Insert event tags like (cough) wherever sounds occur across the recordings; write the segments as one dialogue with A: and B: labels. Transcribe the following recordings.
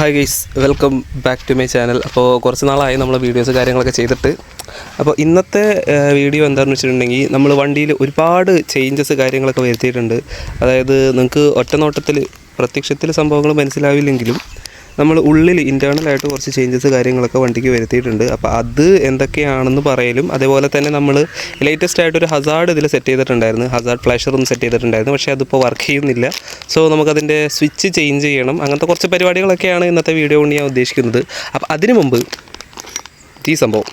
A: Hi guys welcome back to my channel അപ്പോൾ കുറച്ച് നാളായി നമ്മൾ വീഡിയോസ് കാര്യങ്ങളൊക്കെ ചെയ്തിട്ട്. അപ്പോൾ ഇന്നത്തെ വീഡിയോ എന്താണെന്ന് വെച്ചിട്ടുണ്ടെങ്കിൽ നമ്മൾ വണ്ടിയിൽ ഒരുപാട് ചേഞ്ചസ് കാര്യങ്ങളൊക്കെ വരുത്തിയിട്ടുണ്ട്. അതായത് നിങ്ങൾക്ക് ഒറ്റ നോട്ടത്തിൽ പ്രത്യക്ഷത്തിൽ സംഭവങ്ങൾ മനസ്സിലാവില്ലെങ്കിലും നമ്മൾ ഉള്ളിൽ ഇന്റേർണലായിട്ട് കുറച്ച് ചേഞ്ചസ് കാര്യങ്ങളൊക്കെ വണ്ടിക്ക് വരുത്തിയിട്ടുണ്ട്. അപ്പോൾ അത് എന്തൊക്കെയാണെന്ന് പറയലും. അതേപോലെ തന്നെ നമ്മൾ ലേറ്റസ്റ്റ് ആയിട്ടൊരു ഹസാർഡ് ഇതിൽ സെറ്റ് ചെയ്തിട്ടുണ്ടായിരുന്നു. ഹസാർഡ് ഒന്ന് സെറ്റ് ചെയ്തിട്ടുണ്ടായിരുന്നു. പക്ഷേ അതിപ്പോൾ വർക്ക് ചെയ്യുന്നില്ല. സോ നമുക്കതിന്റെ സ്വിച്ച് ചേഞ്ച് ചെയ്യണം. അങ്ങനത്തെ കുറച്ച് പരിപാടികളൊക്കെയാണ് ഇന്നത്തെ വീഡിയോ കൊണ്ട് ഞാൻ ഉദ്ദേശിക്കുന്നത്. അപ്പോൾ അതിനു മുമ്പ് ഈ സംഭവം.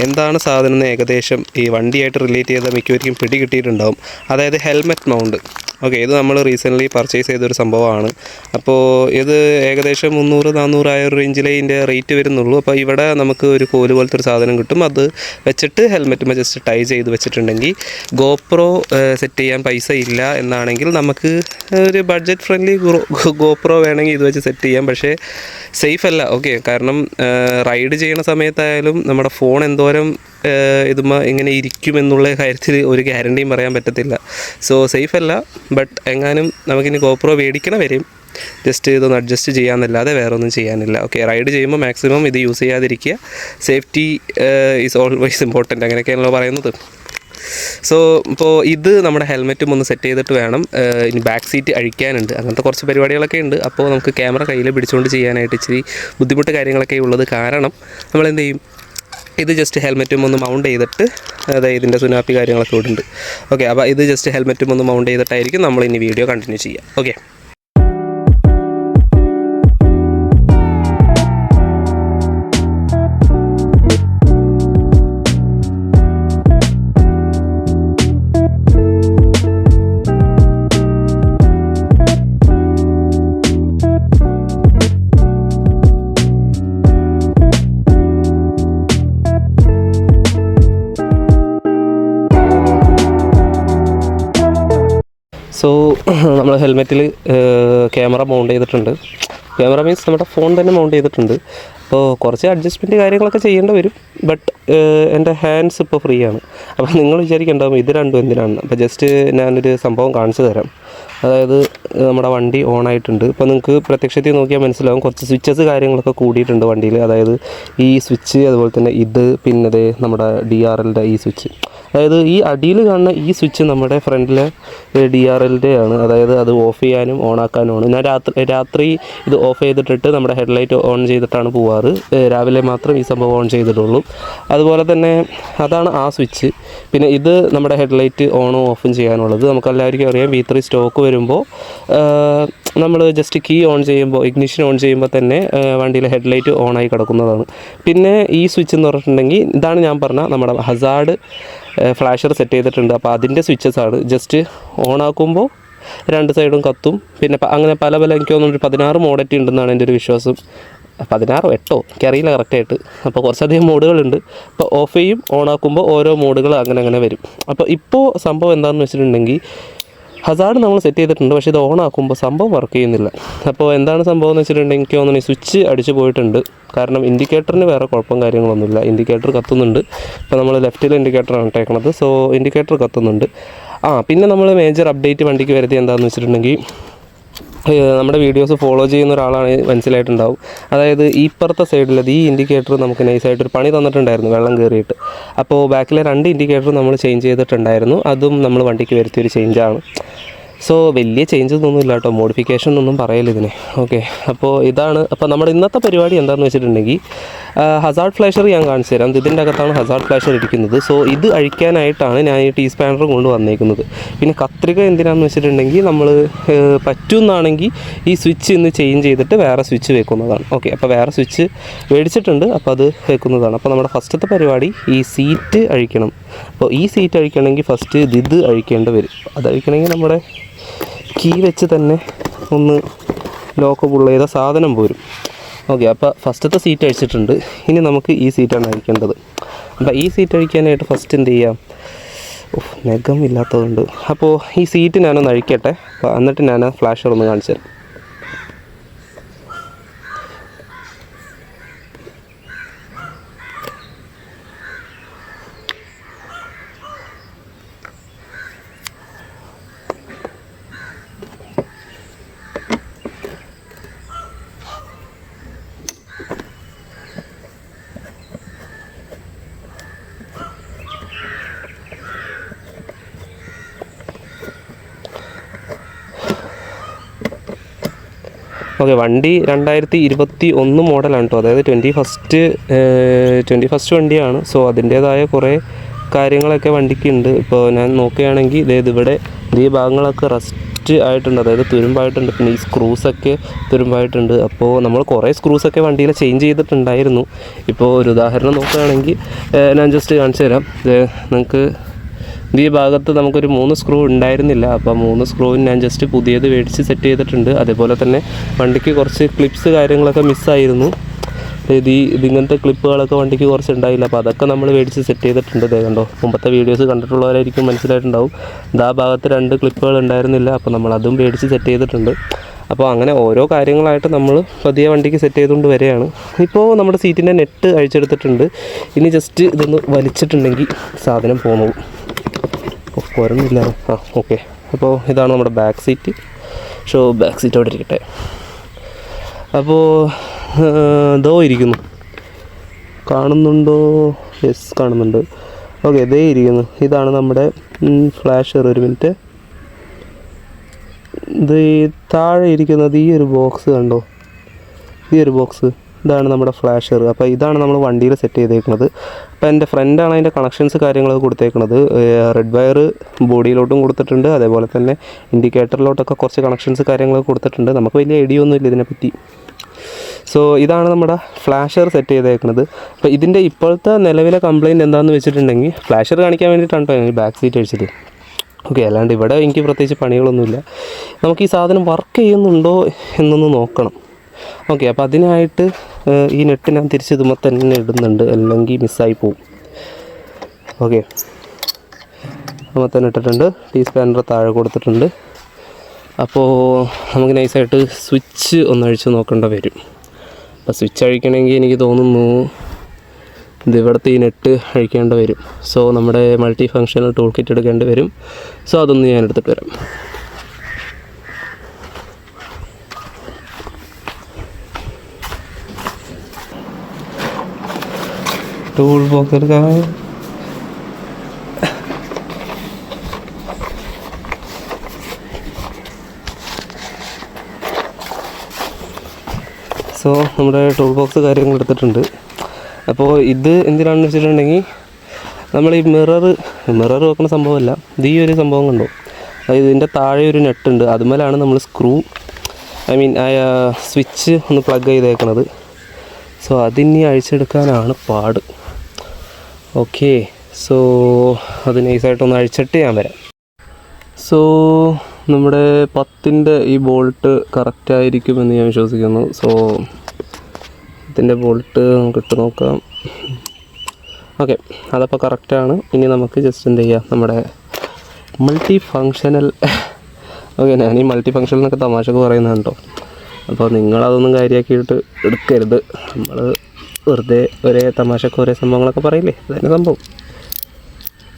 A: എന്താണ് സാധനം എന്ന് ഏകദേശം ഈ വണ്ടിയായിട്ട് റിലേറ്റ് ചെയ്ത മിക്കവർക്കും പിടികിട്ടിയിട്ടുണ്ടാവും. അതായത് ഹെൽമെറ്റ് മൗണ്ട് ഓക്കെ ഇത് നമ്മൾ റീസെന്റ്ലി പർച്ചേസ് ചെയ്തൊരു സംഭവമാണ്. അപ്പോൾ ഇത് ഏകദേശം മുന്നൂറ് നാനൂറായ ഒരു റേഞ്ചിലേ ഇതിന്റെ റേറ്റ് വരുന്നുള്ളൂ. അപ്പോൾ ഇവിടെ നമുക്ക് ഒരു കോൽ പോലത്തെ ഒരു സാധനം കിട്ടും. അത് വെച്ചിട്ട് ഹെൽമെറ്റ് ജസ്റ്റ് ടൈ ചെയ്ത് വെച്ചിട്ടുണ്ടെങ്കിൽ ഗോപ്രോ സെറ്റ് ചെയ്യാൻ പൈസ ഇല്ല എന്നാണെങ്കിൽ നമുക്ക് ഒരു ബഡ്ജറ്റ് ഫ്രണ്ട്ലി ഗോപ്രോ വേണമെങ്കിൽ ഇത് വെച്ച് സെറ്റ് ചെയ്യാം. പക്ഷേ സേഫ് അല്ല. ഓക്കെ കാരണം റൈഡ് ചെയ്യുന്ന സമയത്തായാലും നമ്മുടെ ഫോൺ എന്തോരം ഇതുമ്മ ഇങ്ങനെ ഇരിക്കുമെന്നുള്ള കാര്യത്തിൽ ഒരു ഗ്യാരണ്ടിയും പറയാൻ പറ്റത്തില്ല. സോ സേഫ് അല്ല. ബട്ട് എങ്ങാനും നമുക്കിനി ഗോപ്രോ മേടിക്കണ വരെയും ജസ്റ്റ് ഇതൊന്ന് അഡ്ജസ്റ്റ് ചെയ്യാമെന്നല്ലാതെ വേറെ ഒന്നും ചെയ്യാനില്ല. ഓക്കെ റൈഡ് ചെയ്യുമ്പോൾ മാക്സിമം ഇത് യൂസ് ചെയ്യാതിരിക്കുക. സേഫ്റ്റി ഈസ് ഓൾവേസ് ഇമ്പോർട്ടന്റ് അങ്ങനെയൊക്കെയാണല്ലോ പറയുന്നത്. സോ ഇപ്പോൾ ഇത് നമ്മുടെ ഹെൽമെറ്റും ഒന്ന് സെറ്റ് ചെയ്തിട്ട് വേണം. ഇനി ബാക്ക് സീറ്റ് അഴിക്കാനുണ്ട്. അങ്ങനത്തെ കുറച്ച് പരിപാടികളൊക്കെ ഉണ്ട്. അപ്പോൾ നമുക്ക് ക്യാമറ കയ്യിൽ പിടിച്ചുകൊണ്ട് ചെയ്യാനായിട്ട് ഇച്ചിരി ബുദ്ധിമുട്ട് കാര്യങ്ങളൊക്കെ ഉള്ളത് കാരണം നമ്മൾ എന്ത് ചെയ്യും? ഇത് ജസ്റ്റ് ഹെൽമെറ്റും ഒന്ന് മൗണ്ട് ചെയ്തിട്ട് അതായത് ഇതിന്റെ സുനാപ്പി കാര്യങ്ങളൊക്കെ ഇവിടെ ഉണ്ട് ഓക്കെ അപ്പോൾ ഇത് ജസ്റ്റ് ഹെൽമെറ്റും ഒന്ന് മൗണ്ട് ചെയ്തിട്ടായിരിക്കും നമ്മൾ ഇനി വീഡിയോ കണ്ടിന്യൂ ചെയ്യുക ഓക്കെ സോ (laughs) നമ്മൾ ഹെൽമെറ്റിൽ ക്യാമറ മൗണ്ട് ചെയ്തിട്ടുണ്ട്. ക്യാമറ മീൻസ് നമ്മുടെ ഫോൺ തന്നെ മൗണ്ട് ചെയ്തിട്ടുണ്ട്. അപ്പോൾ കുറച്ച് അഡ്ജസ്റ്റ്മെന്റ് കാര്യങ്ങളൊക്കെ ചെയ്യേണ്ടി വരും. ബട്ട് എന്റെ ഹാൻഡ്സ് ഇപ്പോൾ ഫ്രീ ആണ്. അപ്പോൾ നിങ്ങൾ വിചാരിക്കേണ്ടാവും ഇത് രണ്ടും എന്തിനാണ്? അപ്പോൾ ജസ്റ്റ് ഞാനൊരു സംഭവം കാണിച്ചു തരാം. അതായത് നമ്മുടെ വണ്ടി ഓൺ ആയിട്ടുണ്ട്. ഇപ്പോൾ നിങ്ങൾക്ക് പ്രത്യക്ഷത്തിൽ നോക്കിയാൽ മനസ്സിലാവും കുറച്ച് സ്വിച്ചസ് കാര്യങ്ങളൊക്കെ കൂടിയിട്ടുണ്ട് വണ്ടിയിൽ അതായത് ഈ സ്വിച്ച് അതുപോലെ തന്നെ ഇത് പിന്നെ ദേ നമ്മുടെ ഡി ആർ എല്ലിന്റെ ഈ സ്വിച്ച് അതായത് ഈ അടിയിൽ കാണുന്ന ഈ സ്വിച്ച് നമ്മുടെ ഫ്രണ്ടിലെ ഡി ആർ എല്ലിന്റെ ആണ്. അതായത് അത് ഓഫ് ചെയ്യാനും ഓൺ ആക്കാനുമാണ് ഞാൻ രാത്രി രാത്രി ഇത് ഓഫ് ചെയ്തിട്ടിട്ട് നമ്മുടെ ഹെഡ്ലൈറ്റ് ഓൺ ചെയ്തിട്ടാണ് പോവാറ്. രാവിലെ മാത്രം ഈ സംഭവം ഓൺ ചെയ്തിട്ടുള്ളൂ. അതുപോലെ തന്നെ അതാണ് ആ സ്വിച്ച്. പിന്നെ ഇത് നമ്മുടെ ഹെഡ്ലൈറ്റ് ഓണും ഓഫും ചെയ്യാനുള്ളത്. നമുക്ക് എല്ലാവർക്കും അറിയാം വി ത്രീ സ്റ്റോക്ക് വരുമ്പോൾ നമ്മൾ ജസ്റ്റ് കീ ഓൺ ചെയ്യുമ്പോൾ ഇഗ്നിഷൻ ഓൺ ചെയ്യുമ്പോൾ തന്നെ വണ്ടിയിലെ ഹെഡ്ലൈറ്റ് ഓൺ ആയി കിടക്കുന്നതാണ്. പിന്നെ ഈ സ്വിച്ച് എന്ന് പറഞ്ഞിട്ടുണ്ടെങ്കിൽ ഇതാണ് ഞാൻ പറഞ്ഞ നമ്മുടെ ഹസാർഡ് ഫ്ലാഷർ സെറ്റ് ചെയ്തിട്ടുണ്ട്. അപ്പോൾ അതിന്റെ സ്വിച്ചസ് ആണ്. ജസ്റ്റ് ഓൺ ആക്കുമ്പോൾ രണ്ട് സൈഡും കത്തും. പിന്നെ അങ്ങനെ പല പല എനിക്ക് തോന്നുന്നു ഒരു പതിനാറ് മോഡറ്റി ഉണ്ടെന്നാണ് എന്റെ ഒരു വിശ്വാസം. പതിനാറോ എട്ടോ? എനിക്കറിയില്ല കറക്റ്റായിട്ട് അപ്പോൾ കുറച്ചധികം മോഡുകളുണ്ട് അപ്പോൾ ഓഫ് ചെയ്യും ഓൺ ആക്കുമ്പോൾ ഓരോ മോഡുകൾ അങ്ങനെ അങ്ങനെ വരും. അപ്പോൾ ഇപ്പോൾ സംഭവം എന്താണെന്ന് വെച്ചിട്ടുണ്ടെങ്കിൽ ഹസാർഡ് നമ്മൾ സെറ്റ് ചെയ്തിട്ടുണ്ട് പക്ഷേ ഇത് ഓൺ ആക്കുമ്പോൾ സംഭവം വർക്ക് ചെയ്യുന്നില്ല. അപ്പോൾ എന്താണ് സംഭവം എന്ന് വെച്ചിട്ടുണ്ടെങ്കിൽ എനിക്ക് തോന്നുന്നു സ്വിച്ച് അടിച്ചു പോയിട്ടുണ്ട്. കാരണം ഇൻഡിക്കേറ്ററിന് വേറെ കുഴപ്പം കാര്യങ്ങളൊന്നുമില്ല. ഇൻഡിക്കേറ്റർ കത്തുന്നുണ്ട്. ഇപ്പോൾ നമ്മൾ ലെഫ്റ്റിൽ ഇൻഡിക്കേറ്ററാണ് ഇട്ടേക്കണത്. So indicator കത്തുന്നുണ്ട്. ആ പിന്നെ നമ്മൾ മേജർ അപ്ഡേറ്റ് വണ്ടിക്ക് വരുത്തി എന്താണെന്ന് വെച്ചിട്ടുണ്ടെങ്കിൽ നമ്മുടെ വീഡിയോസ് ഫോളോ ചെയ്യുന്ന ഒരാളാണ് മനസ്സിലായിട്ടുണ്ടാവും. അതായത് ഈ ഇപ്പുറത്തെ സൈഡിൽ ഈ ഇൻഡിക്കേറ്റർ നമുക്ക് നൈസായിട്ട് ഒരു പണി തന്നിട്ടുണ്ടായിരുന്നു വെള്ളം കയറിയിട്ട് അപ്പോൾ ബാക്കിലെ രണ്ട് ഇൻഡിക്കേറ്റർ നമ്മൾ ചേഞ്ച് ചെയ്തിട്ടുണ്ടായിരുന്നു. അതും നമ്മൾ വണ്ടിക്ക് വരുത്തിയൊരു ചേഞ്ചാണ് സോ വലിയ ചേഞ്ചസ് ഒന്നും ഇല്ല കേട്ടോ. മോഡിഫിക്കേഷൻ ഒന്നും പറയല്ല ഇതിന്. ഓക്കെ അപ്പോൾ ഇതാണ് അപ്പോൾ നമ്മുടെ ഇന്നത്തെ പരിപാടി എന്താണെന്ന് വെച്ചിട്ടുണ്ടെങ്കിൽ ഹസാർഡ് ഫ്ലാഷർ ഞാൻ കാണിച്ചു തരാം. ഇതിന്റെ അകത്താണ് ഹസാർഡ് ഫ്ലാഷർ ഇരിക്കുന്നത്. സോ ഇത് അഴിക്കാനായിട്ടാണ് ഞാൻ ഈ ടീ സ്പാനർ കൊണ്ട് വന്നേക്കുന്നത്. പിന്നെ കത്രിക എന്തിനാണെന്ന് വെച്ചിട്ടുണ്ടെങ്കിൽ നമ്മൾ പറ്റുമെന്നാണെങ്കിൽ ഈ സ്വിച്ച് ഇന്ന് ചേഞ്ച് ചെയ്തിട്ട് വേറെ സ്വിച്ച് വെക്കുന്നതാണ്. ഓക്കെ അപ്പോൾ വേറെ സ്വിച്ച് മേടിച്ചിട്ടുണ്ട്. അപ്പോൾ അത് വെക്കുന്നതാണ്. അപ്പോൾ നമ്മുടെ ഫസ്റ്റത്തെ പരിപാടി ഈ സീറ്റ് അഴിക്കണം. അപ്പോൾ ഈ സീറ്റ് അഴിക്കണമെങ്കിൽ ഫസ്റ്റ് ഇത് അഴിക്കേണ്ടി വരും. അത് അഴിക്കണമെങ്കിൽ നമ്മുടെ കീ വെച്ച് തന്നെ ഒന്ന് ലോക്ക് പുള്ള ചെയ്ത സാധനം പോരും. ഓക്കെ അപ്പോൾ ഫസ്റ്റത്തെ സീറ്റ് അഴിച്ചിട്ടുണ്ട്. ഇനി നമുക്ക് ഈ സീറ്റാണ് അഴിക്കേണ്ടത്. അപ്പോൾ ഈ സീറ്റ് അഴിക്കാനായിട്ട് ഫസ്റ്റ് എന്ത് ചെയ്യാം? നെഗം ഇല്ലാത്തതുകൊണ്ട്. അപ്പോൾ ഈ സീറ്റ് ഞാനൊന്ന് അഴിക്കട്ടെ. എന്നിട്ട് ഞാൻ ഫ്ലാഷർ ഒന്ന് കാണിച്ചു തരാം. ഓക്കെ വണ്ടി രണ്ടായിരത്തി ഇരുപത്തി ഒന്ന് മോഡലാണ് കേട്ടോ അതായത് ട്വന്റി ഫസ്റ്റ് ട്വന്റി ഫസ്റ്റ് വണ്ടിയാണ്. സോ അതിന്റേതായ കുറേ കാര്യങ്ങളൊക്കെ വണ്ടിക്ക് ഉണ്ട് ഇപ്പോൾ ഞാൻ നോക്കുകയാണെങ്കിൽ ഇതേത് ഇവിടെ ഈ ഭാഗങ്ങളൊക്കെ റസ്റ്റ് ആയിട്ടുണ്ട്. അതായത് തുരുമ്പായിട്ടുണ്ട്. പിന്നെ ഈ സ്ക്രൂസൊക്കെ തുരുമ്പായിട്ടുണ്ട്. അപ്പോൾ നമ്മൾ കുറേ സ്ക്രൂസൊക്കെ വണ്ടിയിൽ ചേഞ്ച് ചെയ്തിട്ടുണ്ടായിരുന്നു. ഇപ്പോൾ ഒരു ഉദാഹരണം നോക്കുകയാണെങ്കിൽ ഞാൻ ജസ്റ്റ് കാണിച്ചു തരാം നിങ്ങൾക്ക് ഈ ഭാഗത്ത് നമുക്കൊരു മൂന്ന് സ്ക്രൂ ഉണ്ടായിരുന്നില്ല. അപ്പോൾ മൂന്ന് സ്ക്രൂവിന് ഞാൻ ജസ്റ്റ് പുതിയത് മേടിച്ച് സെറ്റ് ചെയ്തിട്ടുണ്ട്. അതേപോലെ തന്നെ വണ്ടിക്ക് കുറച്ച് ക്ലിപ്സ് കാര്യങ്ങളൊക്കെ മിസ്സായിരുന്നു ഇത് ഈ ഇതിങ്ങനത്തെ ക്ലിപ്പുകളൊക്കെ വണ്ടിക്ക് കുറച്ച് ഉണ്ടായില്ല. അപ്പോൾ അതൊക്കെ നമ്മൾ മേടിച്ച് സെറ്റ് ചെയ്തിട്ടുണ്ട്. ദേ കണ്ടോ മുമ്പത്തെ വീഡിയോസ് കണ്ടിട്ടുള്ളവരായിരിക്കും മനസ്സിലായിട്ടുണ്ടാവും. ഇത് ആ ഭാഗത്ത് രണ്ട് ക്ലിപ്പുകൾ ഉണ്ടായിരുന്നില്ല. അപ്പോൾ നമ്മൾ അതും മേടിച്ച് സെറ്റ് ചെയ്തിട്ടുണ്ട്. അപ്പോൾ അങ്ങനെ ഓരോ കാര്യങ്ങളായിട്ട് നമ്മൾ പതിയെ വണ്ടിക്ക് സെറ്റ് ചെയ്തുകൊണ്ട് വരികയാണ്. ഇപ്പോൾ നമ്മുടെ സീറ്റിന്റെ നെറ്റ് അഴിച്ചെടുത്തിട്ടുണ്ട്. ഇനി ജസ്റ്റ് ഇതൊന്ന് വലിച്ചിട്ടുണ്ടെങ്കിൽ സാധനം പോന്നു. ഓ കുരന്നില്ല ആ ഓക്കെ അപ്പോൾ ഇതാണ് നമ്മുടെ back seat so back seat അവിടെ ഇരിക്കട്ടെ. അപ്പോൾ ദോ ഇരിക്കുന്നു. കാണുന്നുണ്ടോ? യെസ് കാണുന്നുണ്ട്. ഓക്കെ ദേ ഇരിക്കുന്നു. ഇതാണ് നമ്മുടെ ഫ്ലാഷർ ഒരു മിനിറ്റ് ഇത് താഴെ ഇരിക്കുന്നത് ഈ ഒരു ബോക്സ് കണ്ടോ? ഈ ഒരു ബോക്സ് ഇതാണ് നമ്മുടെ ഫ്ലാഷർ അപ്പോൾ ഇതാണ് നമ്മൾ വണ്ടിയിൽ സെറ്റ് ചെയ്തേക്കുന്നത്. അപ്പോൾ എന്റെ ഫ്രണ്ടാണ് അതിന്റെ കണക്ഷൻസ് കാര്യങ്ങളൊക്കെ കൊടുത്തേക്കുന്നത് റെഡ് വയർ ബോഡിയിലോട്ടും കൊടുത്തിട്ടുണ്ട്. അതേപോലെ തന്നെ ഇൻഡിക്കേറ്ററിലോട്ടൊക്കെ കുറച്ച് കണക്ഷൻസ് കാര്യങ്ങളൊക്കെ കൊടുത്തിട്ടുണ്ട്. നമുക്ക് വലിയ ഐഡിയ ഒന്നും ഇല്ല ഇതിനെപ്പറ്റി. സോ ഇതാണ് നമ്മുടെ ഫ്ലാഷർ സെറ്റ് ചെയ്തേക്കുന്നത് അപ്പോൾ ഇതിന്റെ ഇപ്പോഴത്തെ നിലവിലെ കംപ്ലയിന്റ് എന്താണെന്ന് വെച്ചിട്ടുണ്ടെങ്കിൽ ഫ്ലാഷർ കാണിക്കാൻ വേണ്ടിയിട്ടാണ് ബാക്ക് സീറ്റ് അടിച്ചത്. ഓക്കെ അല്ലാണ്ട് ഇവിടെ എനിക്ക് പ്രത്യേകിച്ച് പണികളൊന്നുമില്ല. നമുക്ക് ഈ സാധനം വർക്ക് ചെയ്യുന്നുണ്ടോ എന്നൊന്ന് നോക്കണം. ഓക്കെ അപ്പോൾ അതിനായിട്ട് ഈ നെറ്റ് ഞാൻ തിരിച്ച് ഇതുമ്പോൾ തന്നെ ഇടുന്നുണ്ട്. അല്ലെങ്കിൽ മിസ്സായി പോവും. ഓക്കെ. നമ്മൾ തന്നെ ഇട്ടിട്ടുണ്ട്. ടീ സ്പാനർ താഴെ കൊടുത്തിട്ടുണ്ട്. അപ്പോൾ നമുക്ക് നൈസായിട്ട് സ്വിച്ച് ഒന്ന് അഴിച്ച് നോക്കേണ്ട വരും. അപ്പോൾ സ്വിച്ച് അഴിക്കണമെങ്കിൽ എനിക്ക് തോന്നുന്നു ഇത് ഇവിടുത്തെ ഈ നെറ്റ് അഴിക്കേണ്ടി വരും. സോ നമ്മുടെ മൾട്ടി ഫങ്ഷണൽ ടൂൾ കിറ്റ് എടുക്കേണ്ടി വരും. സോ അതൊന്ന് ഞാൻ എടുത്തിട്ട് വരാം. ടൂൾ ബോക്സ് है സോ നമ്മുടെ ടൂൾ ബോക്സ് കാര്യങ്ങൾ എടുത്തിട്ടുണ്ട്. അപ്പോൾ ഇത് എന്തിനാണെന്ന് വെച്ചിട്ടുണ്ടെങ്കിൽ നമ്മൾ ഈ മിറർ മിറർ വെക്കുന്ന സംഭവമല്ല. ഈ ഒരു സംഭവം കണ്ടോ? അതായത് ഇതിന്റെ താഴെ ഒരു നെട്ടുണ്ട് അതുമേലാണ് നമ്മൾ സ്ക്രൂ ഐ മീൻ സ്വിച്ച് ഒന്ന് പ്ലഗ് ചെയ്തേക്കണത്. സോ അതിനി അഴിച്ചെടുക്കാനാണ് പാട്. ഓക്കെ. സോ അത് നൈസായിട്ടൊന്ന് അഴിച്ചിട്ട് ഞാൻ വരാം. സോ നമ്മുടെ പത്തിന്റെ ഈ ബോൾട്ട് കറക്റ്റ് ആയിരിക്കുമെന്ന് ഞാൻ വിശ്വസിക്കുന്നു. സോ ഇതിന്റെ ബോൾട്ട് നമുക്ക് ഇട്ട് നോക്കാം. ഓക്കെ അതപ്പോൾ കറക്റ്റാണ് ഇനി നമുക്ക് ജസ്റ്റ് എന്ത് ചെയ്യാം? നമ്മുടെ മൾട്ടി ഫങ്ഷനൽ ഓക്കെ ഞാൻ ഈ മൾട്ടി ഫങ്ഷണൽ എന്നൊക്കെ തമാശക്ക് പറയുന്നത് കേട്ടോ അപ്പോൾ നിങ്ങളതൊന്നും കാര്യമാക്കിയിട്ട് എടുക്കരുത്. നമ്മൾ വെറുതെ ഒരേ തമാശക്ക് ഒരേ സംഭവങ്ങളൊക്കെ പറയില്ലേ? അതന്നെ സംഭവം.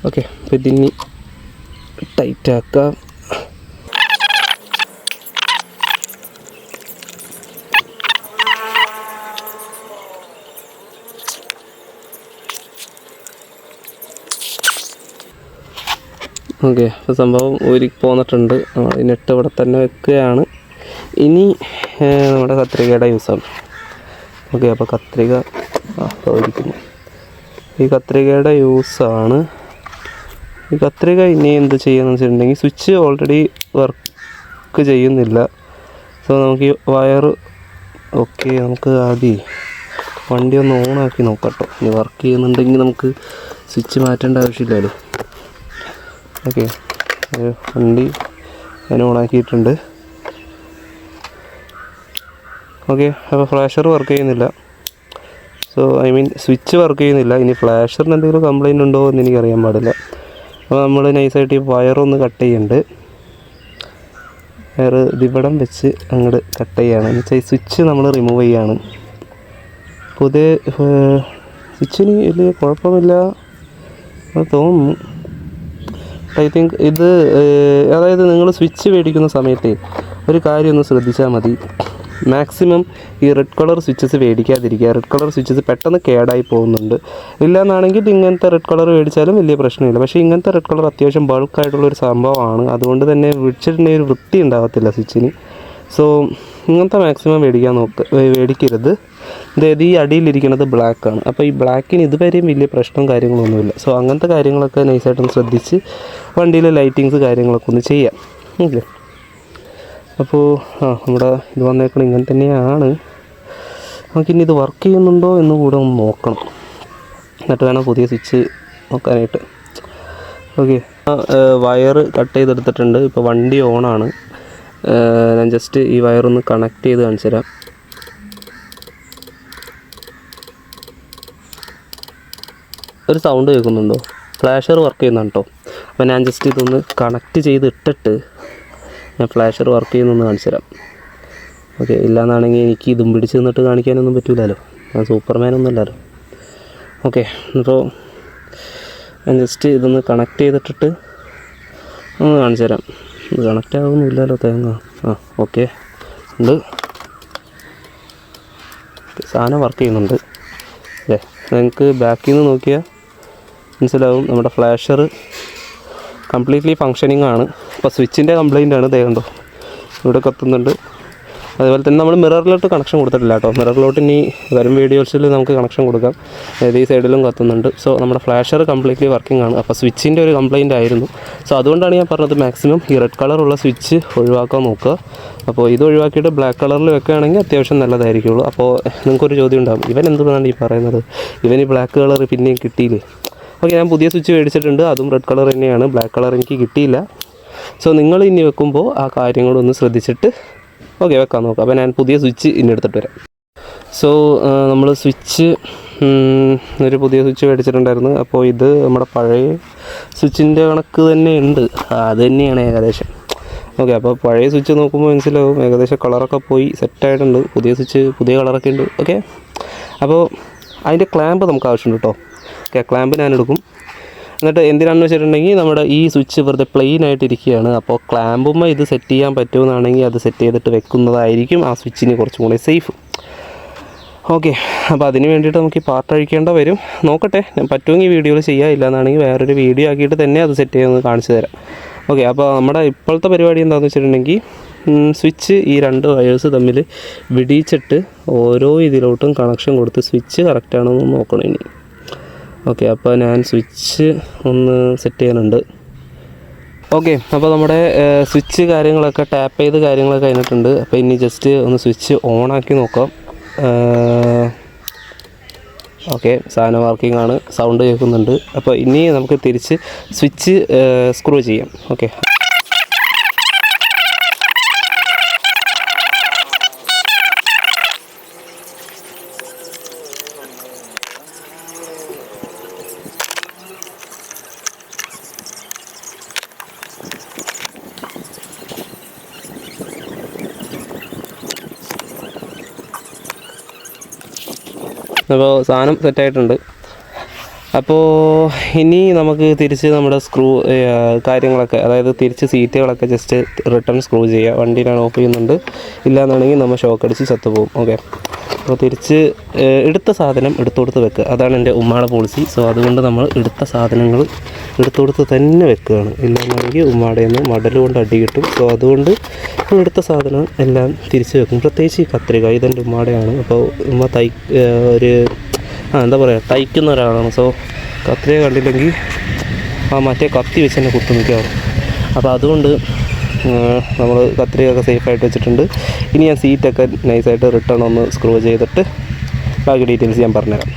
A: ഓക്കെ അപ്പോൾ ഇതിനി ടൈറ്റാക്കാം. ഓക്കെ അപ്പോൾ സംഭവം ഊരി പോന്നിട്ടുണ്ട്. നമ്മൾ ഇവിടെ തന്നെ വെക്കുകയാണ്. ഇനി നമ്മുടെ കത്രികയുടെ യൂസാണ്. ഓക്കെ അപ്പോൾ കത്രിക ഇരിക്കുന്നു. ഈ കത്രികയുടെ യൂസാണ് ഈ കത്രിക ഇനി എന്ത് ചെയ്യുമെന്ന് വെച്ചിട്ടുണ്ടെങ്കിൽ സ്വിച്ച് ഓൾറെഡി വർക്ക് ചെയ്യുന്നില്ല. സോ നമുക്ക് ഈ വയർ ഓക്കെ നമുക്ക് ആദ്യം വണ്ടി ഒന്ന് ഓണാക്കി നോക്കാം കേട്ടോ ഇനി വർക്ക് ചെയ്യുന്നുണ്ടെങ്കിൽ നമുക്ക് സ്വിച്ച് മാറ്റേണ്ട ആവശ്യമില്ലല്ലോ ഓക്കെ വണ്ടി ഞാൻ ഓണാക്കിയിട്ടുണ്ട് ഓക്കെ അപ്പോൾ ഫ്ലാഷർ വർക്ക് ചെയ്യുന്നില്ല. So I mean switch work ചെയ്യുന്നില്ല. ഇനി ഫ്ലാഷറിന് എന്തെങ്കിലും കംപ്ലയിന്റ് ഉണ്ടോ എന്ന് എനിക്കറിയാൻ പാടില്ല. അപ്പോൾ നമ്മൾ നൈസായിട്ട് ഈ വയറൊന്ന് കട്ട് ചെയ്യുന്നുണ്ട് വയർ ഇതിവിടം വെച്ച് അങ്ങോട്ട് കട്ട് ചെയ്യുകയാണ് എന്ന് വെച്ചാൽ ഈ സ്വിച്ച് നമ്മൾ റിമൂവ് ചെയ്യുകയാണ് പുതിയ സ്വിച്ചിന് വലിയ കുഴപ്പമില്ല. തോന്നുന്നു. ഐ തിങ്ക് ഇത് അതായത് നിങ്ങൾ സ്വിച്ച് മേടിക്കുന്ന സമയത്തെ ഒരു കാര്യം ഒന്ന് ശ്രദ്ധിച്ചാൽ മതി. മാക്സിമം ഈ റെഡ് കളർ സ്വിച്ചസ് മേടിക്കാതിരിക്കുക. റെഡ് കളർ സ്വിച്ചസ് പെട്ടെന്ന് കേടായി പോകുന്നുണ്ട്. ഇല്ലയെന്നാണെങ്കിൽ ഇങ്ങനത്തെ റെഡ് കളർ മേടിച്ചാലും വലിയ പ്രശ്നമില്ല. പക്ഷേ ഇങ്ങനത്തെ റെഡ് കളർ അത്യാവശ്യം ബൾക്കായിട്ടുള്ളൊരു സംഭവമാണ്. അതുകൊണ്ട് തന്നെ വിളിച്ചിട്ടുണ്ടെങ്കിൽ ഒരു വൃത്തി ഉണ്ടാകത്തില്ല സ്വിച്ചിന് സോ ഇങ്ങനത്തെ മാക്സിമം മേടിക്കാൻ നോക്ക് മേടിക്കരുത്. അതായത് ഈ അടിയിലിരിക്കുന്നത് ബ്ലാക്കാണ് അപ്പോൾ ഈ ബ്ലാക്കിന് ഇതുവരെയും വലിയ പ്രശ്നവും കാര്യങ്ങളൊന്നുമില്ല. സോ അങ്ങനത്തെ കാര്യങ്ങളൊക്കെ നൈസായിട്ടൊന്ന് ശ്രദ്ധിച്ച് വണ്ടിയിലെ ലൈറ്റിങ്സ് കാര്യങ്ങളൊക്കെ ഒന്ന് ചെയ്യാം. ഓക്കെ അപ്പോൾ ആ നമ്മുടെ ഇത് വന്നേക്കണം ഇങ്ങനെ തന്നെയാണ്. നമുക്കിനി ഇത് വർക്ക് ചെയ്യുന്നുണ്ടോ എന്ന് കൂടെ ഒന്ന് നോക്കണം. എന്നിട്ട് വേണം പുതിയ സ്വിച്ച് നോക്കാനായിട്ട്. ഓക്കെ വയർ കട്ട് ചെയ്തെടുത്തിട്ടുണ്ട്. ഇപ്പോൾ വണ്ടി ഓണാണ് ഞാൻ ജസ്റ്റ് ഈ വയറൊന്ന് കണക്ട് ചെയ്ത് കാണിച്ചു തരാം. ഒരു സൗണ്ട് കേൾക്കുന്നുണ്ടോ? ഫ്ലാഷർ വർക്ക് ചെയ്യുന്നുണ്ടോ അപ്പോൾ ഞാൻ ജസ്റ്റ് ഇതൊന്ന് കണക്ട് ചെയ്ത് ഇട്ടിട്ട് ഞാൻ ഫ്ലാഷർ വർക്ക് ചെയ്യുന്നൊന്ന് കാണിച്ചു തരാം ഓക്കെ ഇല്ലയെന്നാണെങ്കിൽ എനിക്ക് ഇതും പിടിച്ച് നിന്നിട്ട് കാണിക്കാനൊന്നും പറ്റില്ലല്ലോ ഞാൻ അല്ലല്ലോ. ഓക്കെ അപ്പോൾ ഞാൻ ജസ്റ്റ് ഇതൊന്ന് കണക്ട് ചെയ്തിട്ടിട്ട് ഒന്ന് കാണിച്ചു തരാം കണക്റ്റ് ആകുന്നില്ലല്ലോ തേങ്ങ. ആ ഓക്കെ ഉണ്ട്. സാധനം വർക്ക് ചെയ്യുന്നുണ്ട്. അല്ലേ നിങ്ങൾക്ക് ബാക്കിൽ നിന്ന് നോക്കിയാൽ മനസ്സിലാവും. നമ്മുടെ ഫ്ലാഷർ കംപ്ലീറ്റ്ലി ഫങ്ഷനിങ് ആണ്. ഇപ്പോൾ സ്വിച്ചിന്റെ കംപ്ലൈന്റ് ആണ്. ദേ കണ്ടോ? ഇവിടെ കത്തുന്നുണ്ട്. അതുപോലെ തന്നെ നമ്മൾ മിററിലോട്ട് കണക്ഷൻ കൊടുത്തിട്ടില്ല കേട്ടോ. മിററിലോട്ട് ഇനി വരും വീഡിയോസിൽ നമുക്ക് കണക്ഷൻ കൊടുക്കാം. അതായത് ഈ സൈഡിലും കത്തുന്നുണ്ട്. സോ നമ്മുടെ ഫ്ലാഷർ കംപ്ലീറ്റ്ലി വർക്കിംഗ് ആണ്. അപ്പോൾ സ്വിച്ചിന്റെ ഒരു കംപ്ലൈന്റ് ആയിരുന്നു. സോ അതുകൊണ്ടാണ് ഞാൻ പറഞ്ഞത് മാക്സിമം ഈ റെഡ് കളറുള്ള സ്വിച്ച് ഒഴിവാക്കാൻ നോക്കുക. അപ്പോൾ ഇത് ഒഴിവാക്കിയിട്ട് ബ്ലാക്ക് കളറിൽ വെക്കുകയാണെങ്കിൽ അത്യാവശ്യം നല്ലതായിരിക്കുള്ളൂ. അപ്പോൾ നിങ്ങൾക്കൊരു ചോദ്യം ഉണ്ടാകും ഇവൻ എന്തുകൊണ്ടാണ് ഈ പറയുന്നത്? ഇവൻ ഈ ബ്ലാക്ക് കളർ പിന്നെയും കിട്ടിയില്ലേ? ഓക്കെ ഞാൻ പുതിയ സ്വിച്ച് മേടിച്ചിട്ടുണ്ട്. അതും റെഡ് കളർ തന്നെയാണ്. ബ്ലാക്ക് കളർ എനിക്ക് കിട്ടിയില്ല. സോ നിങ്ങൾ ഇനി വെക്കുമ്പോൾ ആ കാര്യങ്ങളൊന്ന് ശ്രദ്ധിച്ചിട്ട് ഓക്കെ വെക്കാൻ നോക്കാം. അപ്പോൾ ഞാൻ പുതിയ സ്വിച്ച് ഇനി എടുത്തിട്ട് വരാം. സോ നമ്മൾ സ്വിച്ച് ഒരു പുതിയ സ്വിച്ച് മേടിച്ചിട്ടുണ്ടായിരുന്നു. അപ്പോൾ ഇത് നമ്മുടെ പഴയ സ്വിച്ചിന്റെ കണക്ക് തന്നെ ഉണ്ട് അത് തന്നെയാണ് ഏകദേശം. ഓക്കെ അപ്പോൾ പഴയ സ്വിച്ച് നോക്കുമ്പോൾ മനസ്സിലാവും. ഏകദേശം കളറൊക്കെ പോയി സെറ്റായിട്ടുണ്ട് പുതിയ സ്വിച്ച് പുതിയ കളറൊക്കെ ഉണ്ട്. ഓക്കെ? അപ്പോൾ അതിന്റെ ക്ലാമ്പ് നമുക്ക് ആവശ്യമുണ്ട് കേട്ടോ. ഓക്കെ ക്ലാമ്പ് ഞാൻ എടുക്കും. എന്നിട്ട് എന്തിനാണെന്ന് വെച്ചിട്ടുണ്ടെങ്കിൽ നമ്മുടെ ഈ സ്വിച്ച് വെറുതെ പ്ലെയിൻ ആയിട്ട് ഇരിക്കുകയാണ്. അപ്പോൾ ക്ലാമ്പുമ്പോൾ ഇത് സെറ്റ് ചെയ്യാൻ പറ്റുമെന്നാണെങ്കിൽ അത് സെറ്റ് ചെയ്തിട്ട് വെക്കുന്നതായിരിക്കും ആ സ്വിച്ചിന് കുറച്ചും കൂടി സേഫ് ഓക്കെ അപ്പോൾ അതിന് വേണ്ടിയിട്ട് നമുക്ക് ഈ പാർട്ട് അഴിക്കേണ്ട വരും. നോക്കട്ടെ പറ്റുമെങ്കിൽ വീഡിയോയിൽ ചെയ്യാം. ഇല്ലാന്നാണെങ്കിൽ വേറൊരു വീഡിയോ ആക്കിയിട്ട് തന്നെ അത് സെറ്റ് ചെയ്യുന്നത് കാണിച്ചു തരാം. ഓക്കെ അപ്പോൾ നമ്മുടെ ഇപ്പോഴത്തെ പരിപാടി എന്താണെന്ന് വെച്ചിട്ടുണ്ടെങ്കിൽ സ്വിച്ച് ഈ രണ്ട് വയേഴ്സ് തമ്മിൽ വിടിയിച്ചിട്ട് ഓരോ ഇതിലോട്ടും കണക്ഷൻ കൊടുത്ത് സ്വിച്ച് കറക്റ്റാണെന്ന് നോക്കണം ഇനി. ഓക്കെ അപ്പോൾ ഞാൻ സ്വിച്ച് ഒന്ന് സെറ്റ് ചെയ്യാനുണ്ട് ഓക്കെ അപ്പോൾ നമ്മുടെ സ്വിച്ച് കാര്യങ്ങളൊക്കെ ടാപ്പ് ചെയ്ത് കാര്യങ്ങളൊക്കെ കഴിഞ്ഞിട്ടുണ്ട്. അപ്പോൾ ഇനി ജസ്റ്റ് ഒന്ന് സ്വിച്ച് ഓണാക്കി നോക്കാം. ഓക്കെ സാധനം വർക്കിംഗ് ആണ്. സൗണ്ട് കേൾക്കുന്നുണ്ട്. അപ്പോൾ ഇനി നമുക്ക് തിരിച്ച് സ്വിച്ച് സ്ക്രൂ ചെയ്യാം. ഓക്കെ. അപ്പോൾ സാധനം സെറ്റായിട്ടുണ്ട് അപ്പോൾ ഇനി നമുക്ക് തിരിച്ച് നമ്മുടെ സ്ക്രൂ കാര്യങ്ങളൊക്കെ അതായത് തിരിച്ച് സീറ്റുകളൊക്കെ ജസ്റ്റ് റിട്ടേൺ സ്ക്രൂ ചെയ്യുക. വണ്ടിയിലാണ് ഓഫ് ചെയ്യുന്നുണ്ട്. ഇല്ലാന്നുണ്ടെങ്കിൽ നമ്മൾ ഷോക്ക് അടിച്ച് ചത്തുപോകും. ഓക്കെ അപ്പോൾ തിരിച്ച് എടുത്ത സാധനം എടുത്തുകൊടുത്ത് വെക്കുക അതാണ് എന്റെ ഉമ്മാടെ പോളിസി സോ അതുകൊണ്ട് നമ്മൾ എടുത്ത സാധനങ്ങൾ എടുത്തുകൊടുത്ത് തന്നെ വെക്കുകയാണ്. ഇല്ലാന്നുണ്ടെങ്കിൽ ഉമ്മാടെ നിന്ന് മടൽ കൊണ്ട് അടി കിട്ടും. സോ അതുകൊണ്ട് നമ്മൾ എടുത്ത സാധനം എല്ലാം തിരിച്ച് വെക്കും. പ്രത്യേകിച്ച് ഈ കത്രിക ഇതെന്റെ ഉമ്മാടെയാണ്. അപ്പോൾ ഉമ്മ തൈ ഒരു ആ എന്താ പറയുക തയ്ക്കുന്ന ഒരാളാണ്. സോ കത്രിക കണ്ടില്ലെങ്കിൽ ആ മറ്റേ കത്തി വെച്ച് തന്നെ കുത്തു നിൽക്കാറ് അപ്പോൾ അതുകൊണ്ട് നമ്മൾ കത്രികയൊക്കെ സേഫായിട്ട് വെച്ചിട്ടുണ്ട്. ഇനി ഞാൻ സീറ്റൊക്കെ നൈസായിട്ട് റിട്ടേൺ ഒന്ന് സ്ക്രൂ ചെയ്തിട്ട് ബാക്കി ഡീറ്റെയിൽസ് ഞാൻ പറഞ്ഞുതരാം.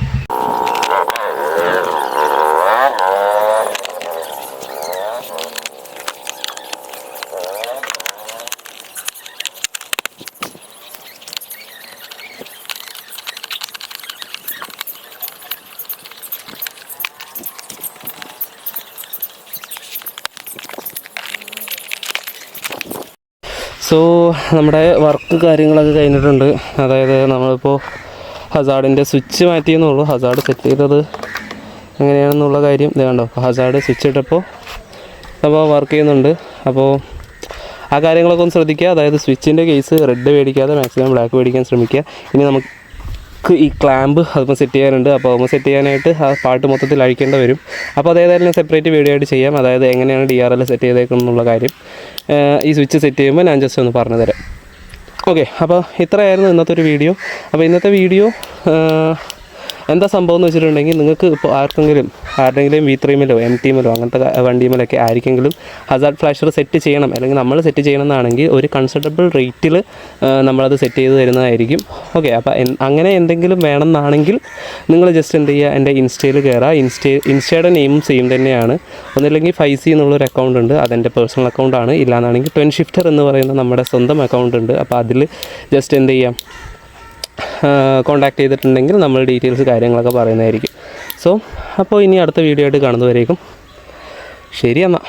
A: സോ നമ്മുടെ വർക്ക് കാര്യങ്ങളൊക്കെ കഴിഞ്ഞിട്ടുണ്ട്. അതായത് നമ്മളിപ്പോൾ ഹസാർഡിന്റെ സ്വിച്ച് മാറ്റിയെന്നുള്ളൂ. ഹസാർഡ് സെറ്റ് ചെയ്തത് എങ്ങനെയാണെന്നുള്ള കാര്യം ഇത് കണ്ടോ? ഹസാർഡ് സ്വിച്ച് ഇട്ടപ്പോൾ അപ്പോൾ വർക്ക് ചെയ്യുന്നുണ്ട്. അപ്പോൾ ആ കാര്യങ്ങളൊക്കെ ഒന്ന് ശ്രദ്ധിക്കുക. അതായത് സ്വിച്ചിന്റെ കേസ് റെഡ് മേടിക്കാതെ മാക്സിമം ബ്ലാക്ക് മേടിക്കാൻ ശ്രമിക്കുക. ഇനി നമുക്ക് ഈ ക്ലാമ്പ് അതിപ്പോൾ സെറ്റ് ചെയ്യാനുണ്ട്. അപ്പോൾ നമ്മൾ സെറ്റ് ചെയ്യാനായിട്ട് ആ പാട്ട് മൊത്തത്തിൽ അഴിക്കേണ്ടി വരും. അപ്പോൾ അതേതായാലും സെപ്പറേറ്റ് വീഡിയോ ആയിട്ട് ചെയ്യാം. അതായത് എങ്ങനെയാണ് ഡി ആർ എൽ സെറ്റ് ചെയ്തേക്കുന്നത് എന്നുള്ള കാര്യം. ഈ സ്വിച്ച് സെറ്റ് ചെയ്യുമ്പോൾ ഞാൻ ജസ്റ്റ് ഒന്ന് പറഞ്ഞു തരാം. ഓക്കെ അപ്പോൾ ഇത്രയായിരുന്നു ഇന്നത്തെ ഒരു വീഡിയോ അപ്പോൾ ഇന്നത്തെ വീഡിയോ എന്താ സംഭവം എന്ന് വെച്ചിട്ടുണ്ടെങ്കിൽ നിങ്ങൾക്ക് ഇപ്പോൾ ആർക്കെങ്കിലും ആരുടെങ്കിലും വി ത്രീമിലോ എം ടീമിലോ അങ്ങനത്തെ വണ്ടിമേലൊക്കെ ആയിരിക്കെങ്കിലും ഹസാർഡ് ഫ്ലാഷർ സെറ്റ് ചെയ്യണം. അല്ലെങ്കിൽ നമ്മൾ സെറ്റ് ചെയ്യണമെന്നാണെങ്കിൽ ഒരു കൺസിഡറബിൾ റേറ്റിൽ നമ്മളത് സെറ്റ് ചെയ്ത് തരുന്നതായിരിക്കും. ഓക്കെ അപ്പോൾ അങ്ങനെ എന്തെങ്കിലും വേണമെന്നാണെങ്കിൽ നിങ്ങൾ ജസ്റ്റ് എന്ത് ചെയ്യുക എന്റെ ഇൻസ്റ്റയിൽ കയറുക. ഇൻസ്റ്റ ഇൻസ്റ്റയുടെ നെയിമും സെയിം തന്നെയാണ്. ഒന്നില്ലെങ്കിൽ ഫൈവ് സി എന്നുള്ളൊരു അക്കൗണ്ട് ഉണ്ട്. അതെന്റെ പേഴ്സണൽ അക്കൗണ്ടാണ് ഇല്ലാന്നാണെങ്കിൽ ട്വൻ ഷിഫ്റ്റർ എന്ന് പറയുന്ന നമ്മുടെ സ്വന്തം അക്കൗണ്ട് ഉണ്ട്. അപ്പോൾ അതിൽ ജസ്റ്റ് എന്ത് ചെയ്യാം? കോൺടാക്ട് ചെയ്തിട്ടുണ്ടെങ്കിൽ നമ്മൾ ഡീറ്റെയിൽസ് കാര്യങ്ങളൊക്കെ പറയുന്നതായിരിക്കും. സോ അപ്പോൾ ഇനി അടുത്ത വീഡിയോ ആയിട്ട് കാണുന്നവരേക്കും ശരി എന്നാൽ